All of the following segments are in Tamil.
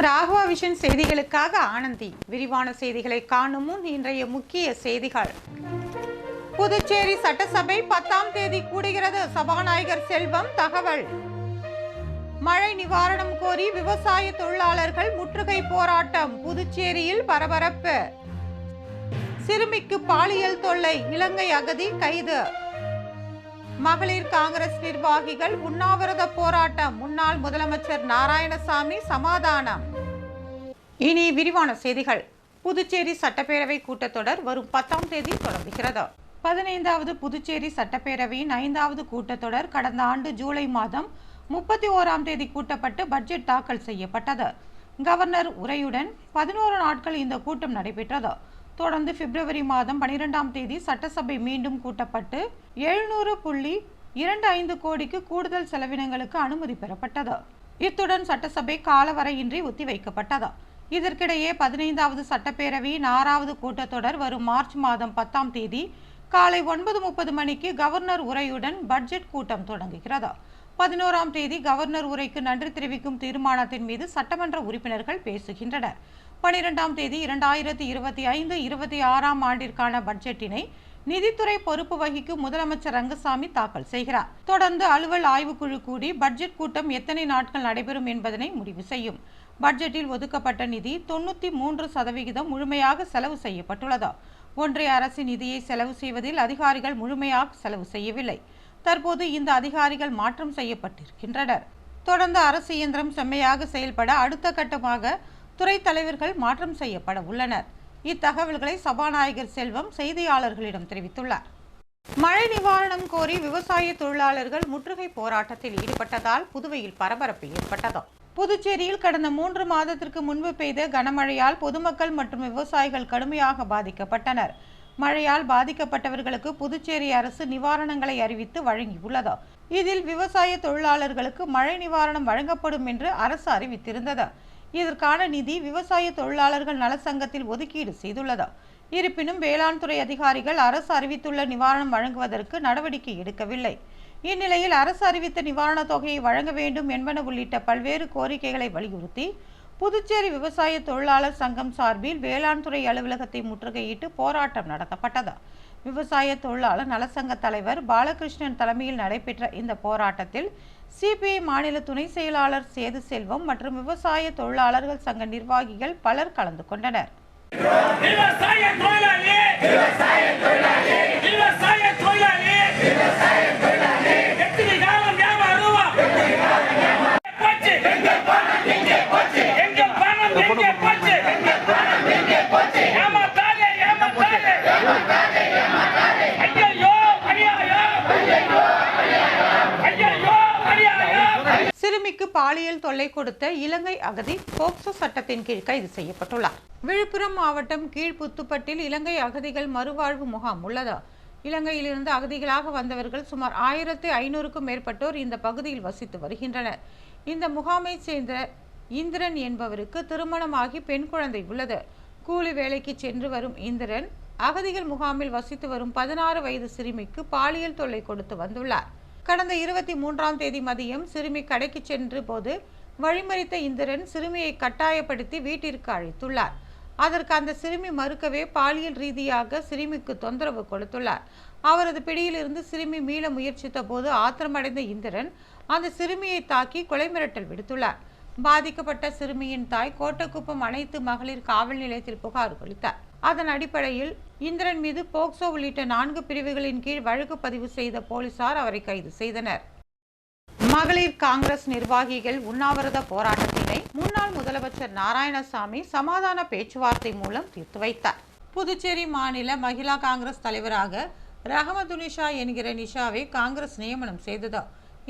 ராகவா விஷன் செய்திகளுக்காக ஆனந்தி. விரிவான செய்திகளை காணும் முன் இன்றைய முக்கிய செய்திகள். புதுச்சேரி சட்டசபை பத்தாம் தேதி கூடுகிறது. சபாநாயகர் செல்வம் தகவல். மழை நிவாரணம் கோரி விவசாய தொழிலாளர்கள் முற்றுகை போராட்டம். புதுச்சேரியில் பரபரப்பு. சிறுமிக்கு பாலியல் தொல்லை இலங்கை அகதி கைது. மகளிர் காங்கிரஸ் நிர்வாகிகள் உண்ணாவிரத போராட்டம். முன்னாள் முதலமைச்சர் நாராயணசாமி சமாதானம். இனி விரிவான செய்திகள். புதுச்சேரி சட்டப்பேரவை கூட்டத்தொடர் வரும் பத்தாம் தேதி தொடங்குகிறது. பதினைந்தாவது புதுச்சேரி சட்டப்பேரவையின் ஐந்தாவது கூட்டத்தொடர் கடந்த ஆண்டு ஜூலை மாதம் முப்பத்தி ஓராம் தேதி கூட்டப்பட்டு பட்ஜெட் தாக்கல் செய்யப்பட்டது. கவர்னர் உரையுடன் பதினோரு நாட்கள் இந்த கூட்டம் நடைபெற்றது. தொடர்ந்து பிப்ரவரி மாதம் பனிரெண்டாம் தேதி சட்டசபை மீண்டும் கூட்டப்பட்டு எழுநூறு புள்ளி இரண்டு ஐந்து கோடிக்கு கூடுதல் செலவினங்களுக்கு அனுமதி பெறப்பட்டது. இத்துடன் சட்டசபை காலவரையின்றி ஒத்திவைக்கப்பட்டது. இதற்கிடையே பதினைந்தாவது சட்டப்பேரவையின் ஆறாவது கூட்டத்தொடர் வரும் மார்ச் மாதம் பத்தாம் தேதி காலை ஒன்பது முப்பது மணிக்கு கவர்னர் உரையுடன் பட்ஜெட் கூட்டம் தொடங்குகிறது. பதினோராம் தேதி கவர்னர் உரைக்கு நன்றி தெரிவிக்கும் தீர்மானத்தின் மீது சட்டமன்ற உறுப்பினர்கள் பேசுகின்றனர். பனிரெண்டாம் தேதி இரண்டாயிரத்தி இருபத்தி ஐந்து இருபத்தி ஆறாம் ஆண்டிற்கான பட்ஜெட்டினை நிதித்துறை பொறுப்பு வகிக்கும் முதலமைச்சர் ரங்கசாமி தாக்கல் செய்கிறார். தொடர்ந்து அலுவல் ஆய்வுக்குழு கூடி பட்ஜெட் கூட்டம் எத்தனை நாட்கள் நடைபெறும் என்பதனை முடிவு செய்யும். பட்ஜெட்டில் ஒதுக்கப்பட்ட நிதி தொண்ணூற்றி மூன்று சதவிகிதம் முழுமையாக செலவு செய்யப்பட்டுள்ளது. ஒன்றிய அரசின் நிதியை செலவு செய்வதில் அதிகாரிகள் முழுமையாக செலவு செய்யவில்லை. தற்போது இந்த அதிகாரிகள் மாற்றம் செய்யப்பட்டிருக்கின்றனர். தொடர்ந்து அரசு இயந்திரம் செம்மையாக செயல்பட அடுத்த கட்டமாக துறை தலைவர்கள் மாற்றம் செய்யப்பட உள்ளனர். இத்தகவல்களை சபாநாயகர் செல்வம் செய்தியாளர்களிடம் தெரிவித்துள்ளார். மழை நிவாரணம் கோரி விவசாய தொழிலாளர்கள் முற்றுகை போராட்டத்தில் ஈடுபட்டதால் புதுவையில் பரபரப்பு ஏற்பட்டது. புதுச்சேரியில் கடந்த மூன்று மாதத்திற்கு முன்பு பெய்த கனமழையால் பொதுமக்கள் மற்றும் விவசாயிகள் கடுமையாக பாதிக்கப்பட்டனர். மழையால் பாதிக்கப்பட்டவர்களுக்கு புதுச்சேரி அரசு நிவாரணங்களை அறிவித்து வழங்கியுள்ளது. இதில் விவசாய தொழிலாளர்களுக்கு மழை நிவாரணம் வழங்கப்படும் என்று அரசு அறிவித்திருந்தது. இதற்கான நிதி விவசாய தொழிலாளர்கள் நல சங்கத்தில் ஒதுக்கீடு செய்துள்ளது. இருப்பினும் வேளாண் துறை அதிகாரிகள் அரசு அறிவித்துள்ள நிவாரணம் வழங்குவதற்கு நடவடிக்கை எடுக்கவில்லை. இந்நிலையில் அரசு அறிவித்த நிவாரணத் தொகையை வழங்க வேண்டும் என்பன உள்ளிட்ட பல்வேறு கோரிக்கைகளை வலியுறுத்தி புதுச்சேரி விவசாய தொழிலாளர் சங்கம் சார்பில் வேளாண் துறை அலுவலகத்தை முற்றுகையிட்டு போராட்டம் நடத்தப்பட்டது. விவசாய தொழிலாளர் நலசங்க தலைவர் பாலகிருஷ்ணன் தலைமையில் நடைபெற்ற இந்த போராட்டத்தில் சிபிஐ மாநில துணை செயலாளர் சேது செல்வம் மற்றும் விவசாய தொழிலாளர்கள் சங்க நிர்வாகிகள் பலர் கலந்து கொண்டனர். விவசாய தொழிலாளி! விவசாய தொழிலாளி! விவசாய தொழிலாளி! பாலியல் தொல்லை கொடுத்த இலங்கை அகதி போக்சோ சட்டத்தின் கீழ் கைது செய்யப்பட்டுள்ளார். விழுப்புரம் மாவட்டம் கீழ்புத்துப்பட்டில் இலங்கை அகதிகள் மறுவாழ்வு முகாம் உள்ளது. இலங்கையிலிருந்து அகதிகளாக வந்தவர்கள் சுமார் ஆயிரத்தி ஐநூறுக்கும் மேற்பட்டோர் இந்த பகுதியில் வசித்து வருகின்றனர். இந்த முகாமை சேர்ந்த இந்திரன் என்பவருக்கு திருமணமாகி பெண் குழந்தை உள்ளது. கூலி வேலைக்கு சென்று வரும் இந்திரன் அகதிகள் முகாமில் வசித்து வரும் பதினாறு வயது சிறுமிக்கு பாலியல் தொல்லை கொடுத்து வந்துள்ளார். கடந்த இருபத்தி மூன்றாம் தேதி மதியம் சிறுமி கடைக்கு சென்ற போது வழிமறித்த இந்திரன் சிறுமியை கட்டாயப்படுத்தி வீட்டிற்கு அழைத்துள்ளார். அதற்கு அந்த சிறுமி மறுக்கவே பாலியல் ரீதியாக சிறுமிக்கு தொந்தரவு கொடுத்துள்ளார். அவரது பிடியிலிருந்து சிறுமி மீள முயற்சித்த போது ஆத்திரமடைந்த இந்திரன் அந்த சிறுமியை தாக்கி கொலை மிரட்டல் விடுத்துள்ளார். பாதிக்கப்பட்ட சிறுமியின் தாய் கோட்டக்குப்பம் அனைத்து மகளிர் காவல் நிலையத்தில் புகார் அளித்தார் அதன் அடிப்படையில் இந்திரன் மீது போக்சோ உள்ளிட்ட நான்கு பிரிவுகளின் கீழ் வழக்கு பதிவு செய்த போலீசார் அவரை கைது செய்தனர். மகளிர் காங்கிரஸ் நிர்வாகிகள் உண்ணாவிரத போராட்டத்தினை முன்னாள் முதலமைச்சர் நாராயணசாமி சமாதான பேச்சுவார்த்தை மூலம் தீர்த்து வைத்தார். புதுச்சேரி மாநில மகிழா காங்கிரஸ் தலைவராக ரஹமதுனிஷா என்கிற நிஷாவை காங்கிரஸ் நியமனம் செய்தது.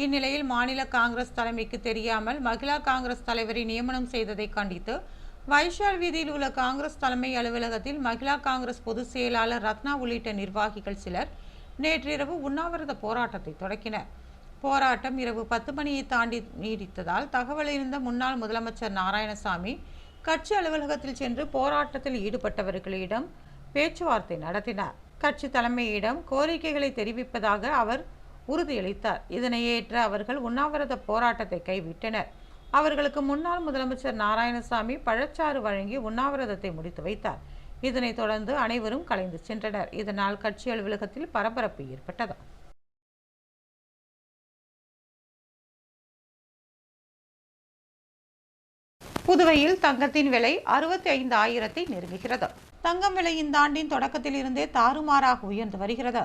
இந்நிலையில் மாநில காங்கிரஸ் தலைமைக்கு தெரியாமல் மகிழா காங்கிரஸ் தலைவரை நியமனம் செய்ததை கண்டித்து வைஷால் வீதியில் உள்ள காங்கிரஸ் தலைமை அலுவலகத்தில் மகிழா காங்கிரஸ் பொதுச் செயலாளர் ரத்னா உள்ளிட்ட நிர்வாகிகள் சிலர் நேற்றிரவு உண்ணாவிரத போராட்டத்தை தொடக்கினர். போராட்டம் இரவு பத்து மணியை தாண்டி நீடித்ததால் தகவல் இருந்த முன்னாள் முதலமைச்சர் நாராயணசாமி கட்சி அலுவலகத்தில் சென்று போராட்டத்தில் ஈடுபட்டவர்களிடம் பேச்சுவார்த்தை நடத்தினார். கட்சி தலைமையிடம் கோரிக்கைகளை தெரிவிப்பதாக அவர் உறுதியளித்தார். இதனை ஏற்ற அவர்கள் உண்ணாவிரத போராட்டத்தை கைவிட்டனர். அவர்களுக்கு முன்னாள் முதலமைச்சர் நாராயணசாமி பழச்சாறு வழங்கி உண்ணாவிரதத்தை முடித்து வைத்தார். இதனைத் தொடர்ந்து அனைவரும் கலைந்து சென்றனர். இதனால் கட்சி அலுவலகத்தில் பரபரப்பு ஏற்பட்டது. புதுவையில் தங்கத்தின் விலை அறுபத்தி ஐந்து ஆயிரத்தை நெருங்குகிறது. தங்கம் விலை இந்த ஆண்டின் தொடக்கத்தில் இருந்தே தாறுமாறாக உயர்ந்து வருகிறது.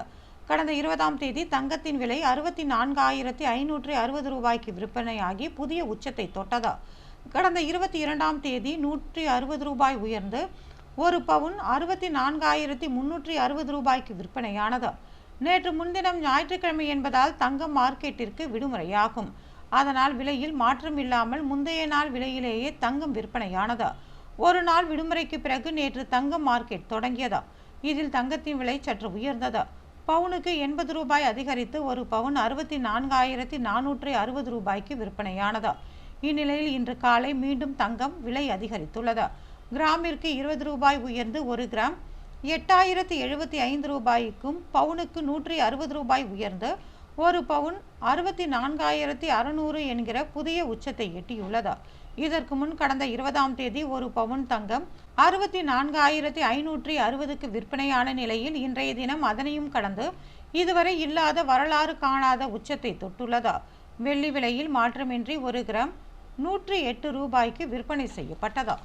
கடந்த இருபதாம் தேதி தங்கத்தின் விலை அறுபத்தி நான்காயிரத்தி ஐநூற்றி அறுபது ரூபாய்க்கு விற்பனையாகி புதிய உச்சத்தை தொட்டது. கடந்த இருபத்தி இரண்டாம் தேதி நூற்றி அறுபது ரூபாய் உயர்ந்து ஒரு பவுன் அறுபத்தி நான்காயிரத்தி முன்னூற்றி அறுபது ரூபாய்க்கு விற்பனையானது. நேற்று முன்தினம் ஞாயிற்றுக்கிழமை என்பதால் தங்கம் மார்க்கெட்டிற்கு விடுமுறையாகும். அதனால் விலையில் மாற்றம் இல்லாமல் முந்தைய நாள் விலையிலேயே தங்கம் விற்பனையானது. ஒரு நாள் விடுமுறைக்கு பிறகு நேற்று தங்கம் மார்க்கெட் தொடங்கியது. இதில் தங்கத்தின் விலை சற்று உயர்ந்தது. பவுனுக்கு எண்பது ரூபாய் அதிகரித்து ஒரு பவுன் அறுபத்தி நான்காயிரத்தி நானூற்றி அறுபது ரூபாய்க்கு விற்பனையானது. இந்நிலையில் இன்று காலை மீண்டும் தங்கம் விலை அதிகரித்துள்ளது. கிராமிற்கு இருபது ரூபாய் உயர்ந்து ஒரு கிராம் எட்டாயிரத்தி எழுபத்தி ஐந்து ரூபாய்க்கும் பவுனுக்கு நூற்றி அறுபது ரூபாய் உயர்ந்து ஒரு பவுன் அறுபத்தி நான்காயிரத்தி அறுநூறு என்கிற புதிய உச்சத்தை எட்டியுள்ளது. இதற்கு முன் கடந்த இருபதாம் தேதி ஒரு பவுன் தங்கம் அறுபத்தி நான்கு ஆயிரத்தி ஐநூற்றி அறுபதுக்கு விற்பனையான நிலையில் இன்றைய தினம் அதனையும் கடந்து இதுவரை இல்லாத வரலாறு காணாத உச்சத்தை தொட்டுள்ளது. வெள்ளி விலையில் மாற்றமின்றி ஒரு கிராம் நூற்றி எட்டு ரூபாய்க்கு விற்பனை செய்யப்பட்டது.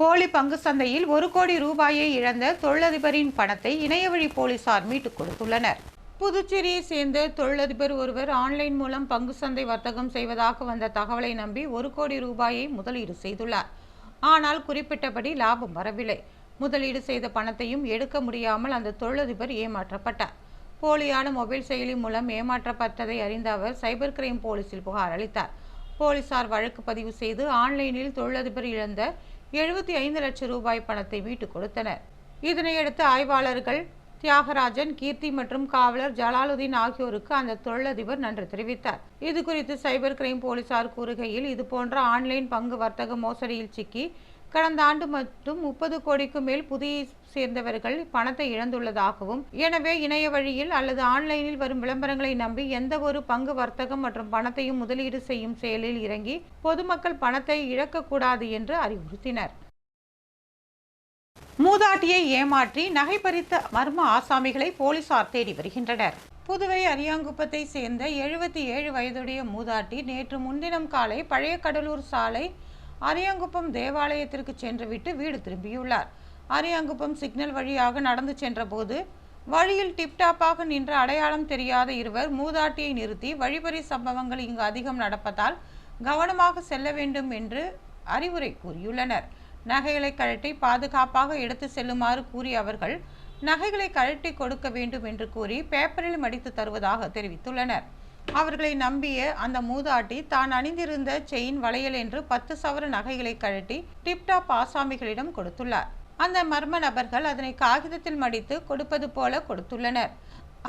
போலி பங்கு சந்தையில் ஒரு கோடி ரூபாயை இழந்த தொழிலதிபரின் பணத்தை இணையவழி போலீசார் மீட்டுக் கொடுத்துள்ளனர். புதுச்சேரியை சேர்ந்த தொழிலதிபர் ஒருவர் ஆன்லைன் மூலம் பங்கு சந்தை வர்த்தகம் செய்வதாக வந்த தகவலை நம்பி ஒரு கோடி ரூபாயை முதலீடு செய்துள்ளார். ஆனால் குறிப்பிட்டபடி லாபம் வரவில்லை. முதலீடு செய்த பணத்தையும் எடுக்க முடியாமல் அந்த தொழிலதிபர் ஏமாற்றப்பட்டார். போலியான மொபைல் செயலி மூலம் ஏமாற்றப்பட்டதை அறிந்த அவர் சைபர் கிரைம் போலீசில் புகார் அளித்தார். போலீசார் வழக்கு பதிவு செய்து ஆன்லைனில் தொழிலதிபர் இழந்த எழுபத்தி ஐந்து லட்சம் ரூபாய் பணத்தை மீட்டுக் கொடுத்தனர். இதனையடுத்து ஆய்வாளர்கள் தியாகராஜன் கீர்த்தி மற்றும் காவலர் ஜலாலுதீன் ஆகியோருக்கு அந்த தொழிலதிபர் நன்றி தெரிவித்தார். இது குறித்து சைபர் கிரைம் போலீசார் கூறுகையில் இது போன்ற ஆன்லைன் பங்கு வர்த்தக மோசடியில் சிக்கி கடந்த ஆண்டு மட்டும் முப்பது கோடிக்கு மேல் புதிய சேர்ந்தவர்கள் பணத்தை இழந்துள்ளதாகவும் எனவே இணைய வழியில் அல்லது ஆன்லைனில் வரும் விளம்பரங்களை நம்பி எந்த ஒரு பங்கு வர்த்தகம் மற்றும் பணத்தையும் முதலீடு செய்யும் செயலில் இறங்கி பொதுமக்கள் பணத்தை இழக்கக்கூடாது என்று அறிவுறுத்தினர். மூதாட்டியை ஏமாற்றி நகை பறித்த மர்ம ஆசாமிகளை போலீசார் தேடி வருகின்றனர். புதுவை அரியாங்குப்பத்தை சேர்ந்த எழுபத்தி ஏழு வயதுடைய மூதாட்டி நேற்று முன்தினம் காலை பழைய கடலூர் சாலை அரியாங்குப்பம் தேவாலயத்திற்கு சென்றுவிட்டு வீடு திரும்பியுள்ளார். அரியாங்குப்பம் சிக்னல் வழியாக நடந்து சென்றபோது வழியில் டிப்டாப்பாக நின்ற அடையாளம் தெரியாத இருவர் மூதாட்டியை நிறுத்தி வழிபறி சம்பவங்கள் இங்கு அதிகம் நடப்பதால் கவனமாக செல்ல வேண்டும் என்று அறிவுரை கூறியுள்ளனர். நகைகளை கழட்டி பாதுகாப்பாக எடுத்து செல்லுமாறு கூறிய அவர்கள் நகைகளை கழட்டி கொடுக்க வேண்டும் என்று கூறி பேப்பரில் மடித்து தருவதாக தெரிவித்துள்ளனர். அவர்களை நம்பிய அந்த மூதாட்டி தான் அணிந்திருந்த செயின் வளையல் என்று பத்து சவர நகைகளை கழட்டி டிப்டாப் ஆசாமிகளிடம் கொடுத்துள்ளார். அந்த மர்ம நபர்கள் அதனை காகிதத்தில் மடித்து கொடுப்பது போல கொடுத்துள்ளனர்.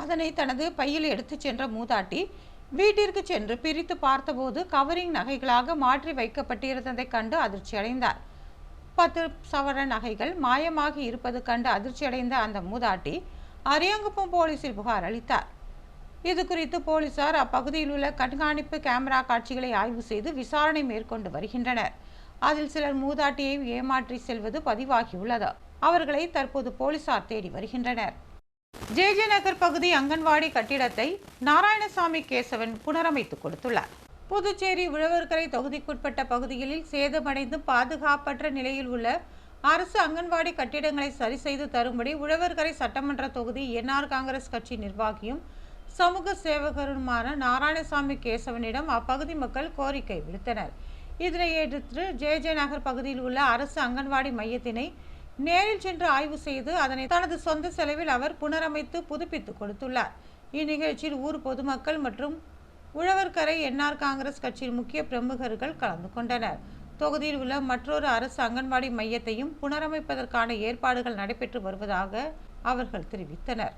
அதனை தனது பையில் எடுத்துச் சென்ற மூதாட்டி வீட்டிற்கு சென்று பிரித்து பார்த்தபோது கவரிங் நகைகளாக மாற்றி வைக்கப்பட்டிருந்ததைக் கண்டு அதிர்ச்சி அடைந்தார் பத்து சவர நகைகள் மாயமாகி இருப்பது கண்டு அதிர்ச்சியடைந்த அந்த மூதாட்டி அரியங்குப்பம் போலீசில் புகார் அளித்தார். இது குறித்து போலீசார் அப்பகுதியில் உள்ள கண்காணிப்பு கேமரா காட்சிகளை ஆய்வு செய்து விசாரணை மேற்கொண்டு வருகின்றனர். அதில் சிலர் மூதாட்டியை ஏமாற்றி செல்வது பதிவாகியுள்ளது. அவர்களை தற்போது போலீசார் தேடி வருகின்றனர். ஜே ஜே நகர் பகுதி அங்கன்வாடி கட்டிடத்தை நாராயணசாமி கேசவன் புனரமைத்து கொடுத்துள்ளார். புதுச்சேரி உழவர்கரை தொகுதிக்குட்பட்ட பகுதிகளில் சேதமடைந்து பாதுகாப்பற்ற நிலையில் உள்ள அரசு அங்கன்வாடி கட்டிடங்களை சரி செய்து தரும்படி உழவர்கரை சட்டமன்ற தொகுதி என்ஆர் காங்கிரஸ் கட்சி நிர்வாகியும் சமூக சேவகருமான நாராயணசாமி கேசவனிடம் அப்பகுதி மக்கள் கோரிக்கை விடுத்தனர். இதனை எதிர்த்து ஜே ஜே நகர் பகுதியில் உள்ள அரசு அங்கன்வாடி மையத்தினை நேரில் சென்று ஆய்வு செய்து அதனை தனது சொந்த செலவில் அவர் புனரமைத்து புதுப்பித்து கொடுத்துள்ளார். இந்நிகழ்ச்சியில் ஊர் பொதுமக்கள் மற்றும் உழவர்கரை என்ஆர் காங்கிரஸ் கட்சியின் முக்கிய பிரமுகர்கள் கலந்து கொண்டனர். தொகுதியில் உள்ள மற்றொரு அரசு அங்கன்வாடி மையத்தையும் புனரமைப்பதற்கான ஏற்பாடுகள் நடைபெற்று வருவதாக அவர்கள் தெரிவித்தனர்.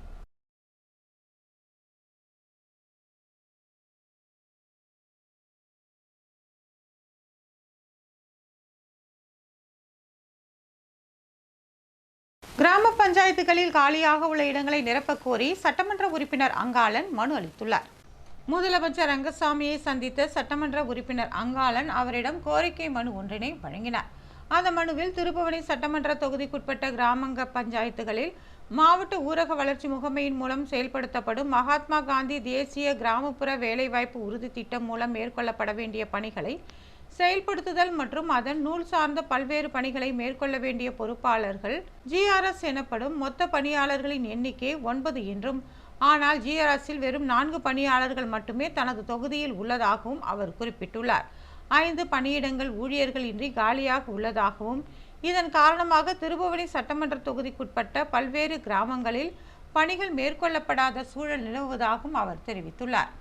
கிராம பஞ்சாயத்துகளில் காலியாக உள்ள இடங்களை நிரப்பக் கோரி சட்டமன்ற உறுப்பினர் அங்காளன் மனு அளித்துள்ளார். முதலமைச்சர் ரங்கசாமியை சந்தித்த சட்டமன்ற உறுப்பினர் அங்காளன் அவரிடம் கோரிக்கை மனு ஒன்றினை வழங்கினார். அந்த மனுவில் திருப்புவனை சட்டமன்ற தொகுதிக்குட்பட்ட கிராமங்க பஞ்சாயத்துகளில் மாவட்ட ஊரக வளர்ச்சி முகமையின் மூலம் செயல்படுத்தப்படும் மகாத்மா காந்தி தேசிய கிராமப்புற வேலைவாய்ப்பு உறுதி திட்டம் மூலம் மேற்கொள்ளப்பட வேண்டிய பணிகளை செயல்படுத்துதல் மற்றும் அதன் நூல் சார்ந்த பல்வேறு பணிகளை மேற்கொள்ள வேண்டிய பொறுப்பாளர்கள் ஜிஆர்எஸ் எனப்படும் மொத்த பணியாளர்களின் எண்ணிக்கை ஒன்பது என்றும் ஆனால் ஜிஆர்எஸில் வெறும் நான்கு பணியாளர்கள் மட்டுமே தனது தொகுதியில் உள்ளதாகவும் அவர் குறிப்பிட்டுள்ளார். ஐந்து பணியிடங்கள் ஊழியர்கள் இன்றி காலியாக உள்ளதாகவும் இதன் காரணமாக திருபுவனை சட்டமன்ற தொகுதிக்குட்பட்ட பல்வேறு கிராமங்களில் பணிகள் மேற்கொள்ளப்படாத சூழல் நிலவுவதாகவும் அவர் தெரிவித்துள்ளார்.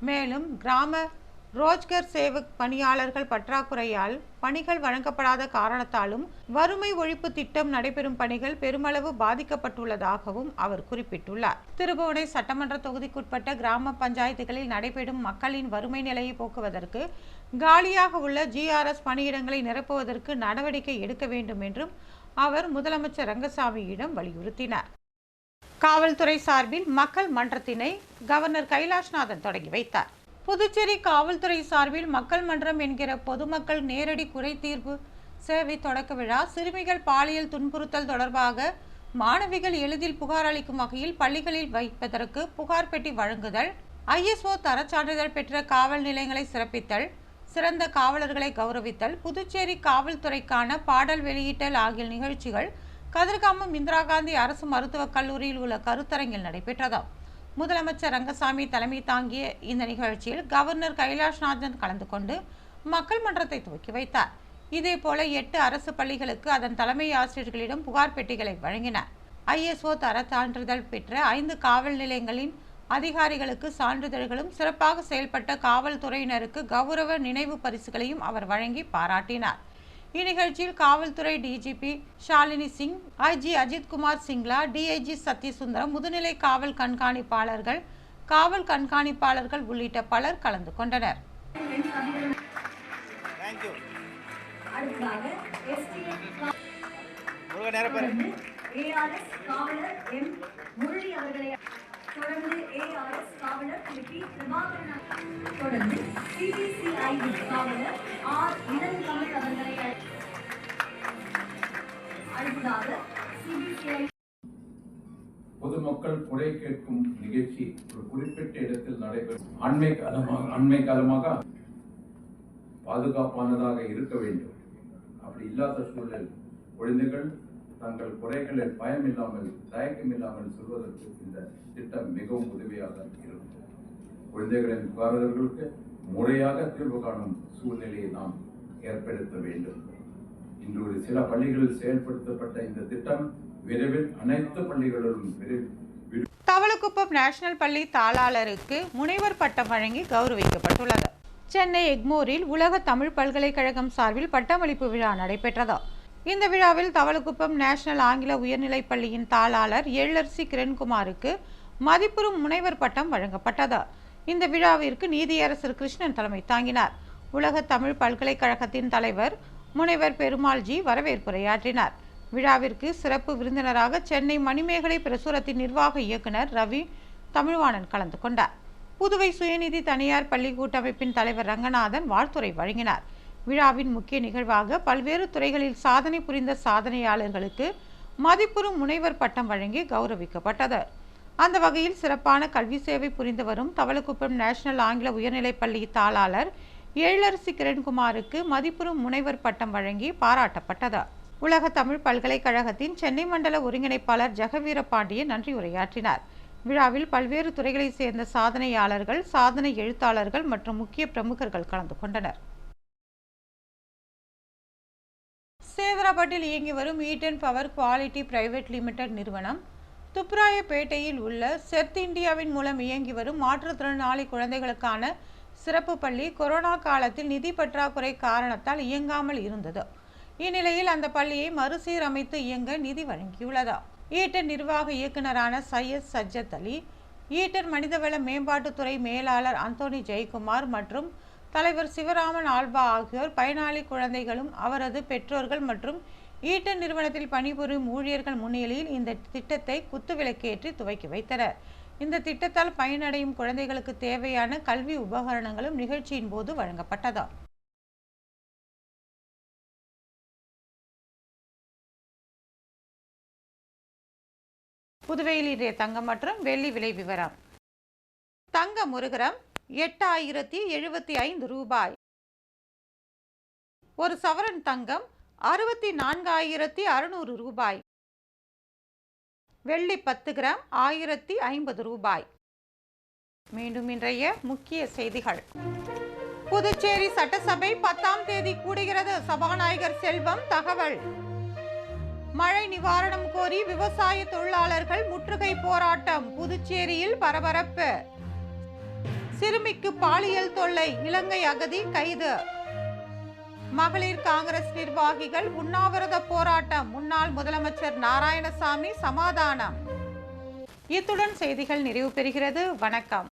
மேலும் கிராம ரோஜ்கர் சேவக் பணியாளர்கள் பற்றாக்குறையால் பணிகள் வழங்கப்படாத காரணத்தாலும் வறுமை ஒழிப்பு திட்டம் நடைபெறும் பணிகள் பெருமளவு பாதிக்கப்பட்டுள்ளதாகவும் அவர் குறிப்பிட்டுள்ளார். திருபுவனை சட்டமன்ற தொகுதிக்குட்பட்ட கிராம பஞ்சாயத்துகளில் நடைபெறும் மக்களின் வறுமை நிலையை போக்குவதற்கு காலியாக உள்ள ஜிஆர்எஸ் பணியிடங்களை நிரப்புவதற்கு நடவடிக்கை எடுக்க வேண்டும் என்றும் அவர் முதலமைச்சர் ரங்கசாமியிடம் வலியுறுத்தினார். காவல்துறை சார்பில் மக்கள் மன்றத்தினை கவர்னர் கைலாஷ்நாதன் தொடங்கி வைத்தார். புதுச்சேரி காவல்துறை சார்பில் மக்கள் மன்றம் என்கிற பொதுமக்கள் நேரடி குறை தீர்ப்பு சேவை தொடக்க விழா சிறுமிகள் பாலியல் துன்புறுத்தல் தொடர்பாக மாணவிகள் எளிதில் புகார் அளிக்கும் வகையில் பள்ளிகளில் வைப்பதற்கு புகார் பெட்டி வழங்குதல் ஐஎஸ்ஓ தரச்சான்றிதழ் பெற்ற காவல் நிலையங்களை சிறப்பித்தல் சிறந்த காவலர்களை கௌரவித்தல் புதுச்சேரி காவல்துறைக்கான பாடல் வெளியிட்டல் ஆகிய நிகழ்ச்சிகள் கதிர்காமம் இந்திரா காந்தி அரசு மருத்துவக் கல்லூரியில் உள்ள கருத்தரங்கில் நடைபெற்றதாகும் முதலமைச்சர் ரங்கசாமி தலைமை தாங்கிய இந்த நிகழ்ச்சியில் கவர்னர் கைலாஷ்நாதன் கலந்து கொண்டு மக்கள் மன்றத்தை துவக்கி வைத்தார். இதேபோல எட்டு அரசு பள்ளிகளுக்கு அதன் தலைமை ஆசிரியர்களிடம் புகார் பெட்டிகளை வழங்கினார். ஐஎஸ்ஓ தர சான்றிதழ் பெற்ற ஐந்து காவல் நிலையங்களின் அதிகாரிகளுக்கு சான்றிதழ்களும் சிறப்பாக செயல்பட்ட காவல்துறையினருக்கு கௌரவ நினைவு பரிசுகளையும் அவர் வழங்கி பாராட்டினார். இந்நிகழ்ச்சியில் காவல்துறை DGP Shalini Singh IG Ajithkumar Singla DIG Sathyasundaram முதுநிலை காவல் கண்காணிப்பாளர்கள் காவல் கண்காணிப்பாளர்கள் உள்ளிட்ட பலர் கலந்து கொண்டனர். ஏஆர்எஸ் காவலர் எம் முரளி அவர்களை தொடர்ந்து ஏஆர்எஸ் காவலர் திரு பி பிரபாகரன் தொடர்ந்து சிபிசிஐடி காவலர் ஆர் இளங்கமல் அவர்களை அடுத்ததாக சிபிசிஐ பொதுமக்கள் குறை கேட்கும் நிகழ்ச்சி ஒரு குறிப்பிட்ட இடத்தில் நடைபெறும். அண்மை காலமாக அண்மை காலமாக பாதுகாப்பானதாக இருக்க வேண்டும். அப்படி இல்லாத சூழலில் குழந்தைகள் தங்கள் குறைகளில் பயம் இல்லாமல் தயக்கம் இல்லாமல் சொல்வதற்கு இந்த திட்டம் மிகவும் உதவியாக இருக்கும் குழந்தைகளின் புகாரர்களுக்கு முறையாக தீர்வு காணும் சூழ்நிலையை நாம் ஏற்படுத்த வேண்டும். இன்று ஒரு சில பள்ளிகளில் செயல்படுத்தப்பட்ட இந்த திட்டம் விரைவில் அனைத்து பள்ளிகளிலும் தவளக்குப்பம் நேஷனல் பள்ளி தாளாளருக்கு முனைவர் பட்டம் வழங்கி கௌரவிக்கப்பட்டுள்ளது. சென்னை எக்மோரில் உலக தமிழ் பல்கலைக்கழகம் சார்பில் பட்டமளிப்பு விழா நடைபெற்றது. இந்த விழாவில் தவளக்குப்பம் நேஷனல் ஆங்கில உயர்நிலைப் பள்ளியின் தாளாளர் எழிலரசி கிரண்குமாருக்கு மதிப்புறும் முனைவர் பட்டம் வழங்கப்பட்டது. இந்த விழாவிற்கு நீதியரசர் கிருஷ்ணன் தலைமை தாங்கினார். உலக தமிழ் பல்கலைக்கழகத்தின் தலைவர் முனைவர் பெருமாள்ஜி வரவேற்புரையாற்றினார். விழாவிற்கு சிறப்பு விருந்தினராக சென்னை மணிமேகலை பிரசுரத்தின் நிர்வாக இயக்குனர் ரவி தமிழ்வாணன் கலந்து கொண்டார். புதுவை சுயநிதி தனியார் பள்ளி கூட்டமைப்பின் தலைவர் ரங்கநாதன் வாழ்த்துரை வழங்கினார். விழாவின் முக்கிய நிகழ்வாக பல்வேறு துறைகளில் சாதனை புரிந்த சாதனையாளர்களுக்கு மதிப்புறும் முனைவர் பட்டம் வழங்கி கௌரவிக்கப்பட்டது. அந்த வகையில் சிறப்பான கல்வி சேவை புரிந்து வரும் தவளக்குப்பம் நேஷனல் ஆங்கில உயர்நிலைப் பள்ளி தாளாளர் எழிலரசி கிரண்குமாருக்கு மதிப்புறும் முனைவர் பட்டம் வழங்கி பாராட்டப்பட்டது. உலக தமிழ் பல்கலைக்கழகத்தின் சென்னை மண்டல ஒருங்கிணைப்பாளர் ஜெகவீர பாண்டியன் நன்றி உரையாற்றினார். விழாவில் பல்வேறு துறைகளைச் சேர்ந்த சாதனையாளர்கள் சாதனை எழுத்தாளர்கள் மற்றும் முக்கிய பிரமுகர்கள் கலந்து கொண்டனர். சேதராப்பட்டில் இயங்கி வரும் Eaton power quality private limited நிறுவனம் துப்ராயப்பேட்டையில் உள்ள செர்த் இந்தியாவின் மூலம் இயங்கி வரும் மாற்றுத்திறனாளி குழந்தைகளுக்கான சிறப்பு பள்ளி கொரோனா காலத்தில் நிதி பற்றாக்குறை காரணத்தால் இயங்காமல் இருந்தது. இந்நிலையில் அந்த பள்ளியை மறுசீரமைத்து இயங்க நிதி வழங்கியுள்ளது. E ஈட்டன் நிர்வாக இயக்குனரான சையத் சஜ்ஜத் அலி e ஈட்டன் மனிதவள மேம்பாட்டுத்துறை மேலாளர் அந்தோனி ஜெயக்குமார் மற்றும் தலைவர் சிவராமன் ஆல்பா ஆகியோர் பயனாளி குழந்தைகளும் அவரது பெற்றோர்கள் மற்றும் ஈட்டன் நிறுவனத்தில் பணிபுரியும் ஊழியர்கள் முன்னிலையில் இந்த திட்டத்தை குத்துவிளக்கேற்றி துவக்கி வைத்தனர். இந்த திட்டத்தால் பயனடையும் குழந்தைகளுக்கு தேவையான கல்வி உபகரணங்களும் நிகழ்ச்சியின் போது வழங்கப்பட்டதா புதுவையில் இன்றைய தங்கம் மற்றும் வெள்ளி விலை விவரம். தங்கம் ஒரு கிராம் எட்டாயிரத்தி எழுபத்தி ஐந்து ரூபாய். ஒரு சவரன் தங்கம் அறுபத்தி நான்காயிரத்தி அறுநூறு ரூபாய். வெள்ளி பத்து கிராம் ஆயிரத்தி ஐம்பது ரூபாய். மீண்டும் இன்றைய முக்கிய செய்திகள். புதுச்சேரி சட்டசபை பத்தாம் தேதி கூடுகிறது. சபாநாயகர் செல்வம் தகவல். மழை நிவாரணம் கோரி விவசாய தொழிலாளர்கள் முற்றுகை போராட்டம். புதுச்சேரியில் பரபரப்பு. சிறுமிக்கு பாலியல் தொல்லை. இலங்கை அகதி கைது. மகளிர் காங்கிரஸ் நிர்வாகிகள் உண்ணாவிரத போராட்டம். முன்னாள் முதலமைச்சர் நாராயணசாமி சமாதானம். இத்துடன் செய்திகள் நிறைவு பெறுகிறது. வணக்கம்.